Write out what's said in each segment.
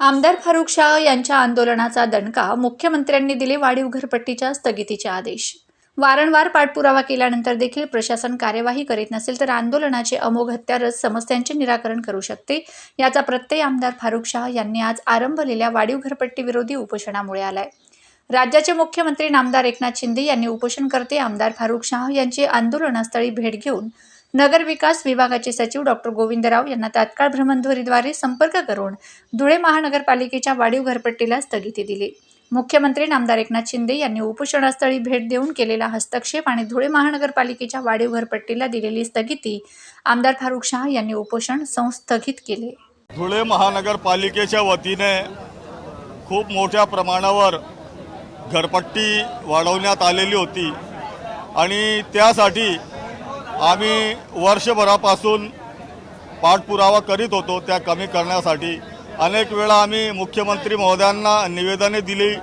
आमदार फारुख शाह यांच्या आंदोलनाचा दणका मुख्यमंत्र्यांनी दिले वाढीव घरपट्टीच्या स्थगितीचे आदेश. वारंवार पाठपुरावा केल्यानंतर देखील प्रशासन कार्यवाही करीत नसेल तर आंदोलनाचे अमोघ हत्यारच समस्यांचे निराकरण करू शकते याचा प्रत्यय आमदार फारुख शाह यांनी आज आरंभलेल्या वाढीव घरपट्टी विरोधी उपोषणामुळे आलाय. राज्याचे मुख्यमंत्री नामदार एकनाथ शिंदे यांनी उपोषणकर्ते आमदार फारुख शाह यांची आंदोलनास्थळी भेट घेऊन नगर विकास विभागाचे सचिव डॉक्टर गोविंदराव यांना तात्काळ भ्रमणध्वरीद्वारे संपर्क करून धुळे महानगरपालिकेच्या वाढीव घरपट्टीला स्थगिती दिली. मुख्यमंत्री नामदार एकनाथ शिंदे यांनी उपोषणास्थळी भेट देऊन केलेला हस्तक्षेप आणि धुळे महानगरपालिकेच्या वाढीव घरपट्टीला दिलेली स्थगिती आमदार फारुख शाह यांनी उपोषण संस्थगित केले. धुळे महानगरपालिकेच्या वतीने खूप मोठ्या प्रमाणावर घरपट्टी वाढवण्यात आलेली होती आणि त्यासाठी आम्ही वर्षभरापासून पाठपुरावा करीत होतो त्या कमी करण्यासाठी. अनेक वेळा आम्ही मुख्यमंत्री महोदयांना निवेदने दिली.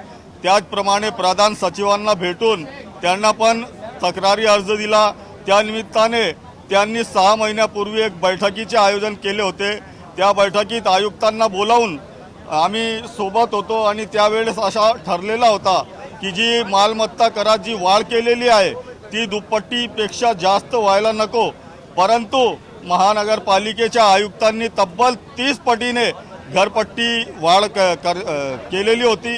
त्याचप्रमाणे प्रधान सचिवांना भेटून त्यांना पण तक्रारी अर्ज दिला. त्यानिमित्ताने त्यांनी सहा महिन्यापूर्वी एक बैठकीचे आयोजन केले होते. त्या बैठकीत आयुक्तांना बोलावून आम्ही सोबत होतो आणि त्यावेळेस असा ठरलेला होता की जी मालमत्ता करात जी वाढ केलेली आहे ती दुप्पटीपेक्षा जास्त व्हायला नको. परंतु महानगरपालिकेच्या आयुक्तांनी तब्बल तीस पटीने घरपट्टी वाढ क कर केलेली होती.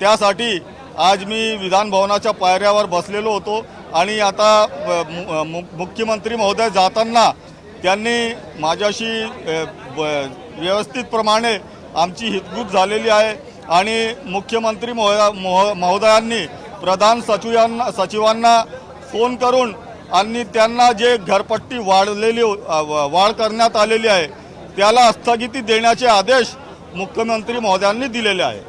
त्यासाठी आज मी विधानभवनाच्या पायऱ्यावर बसलेलो होतो आणि आता मु- मुख्यमंत्री महोदय जाताना त्यांनी माझ्याशी ब- व्यवस्थितप्रमाणे आमची हितगुज झालेली आहे आणि मुख्यमंत्री महोदया महोदयांनी प्रधान सचिवांना सचिवांना फोन करून आणि त्यांना जे घरपट्टी वाढलेली वाढ करण्यात आलेली आहे त्याला स्थगिती देण्याचे आदेश मुख्यमंत्री महोदयांनी दिलेले आहे.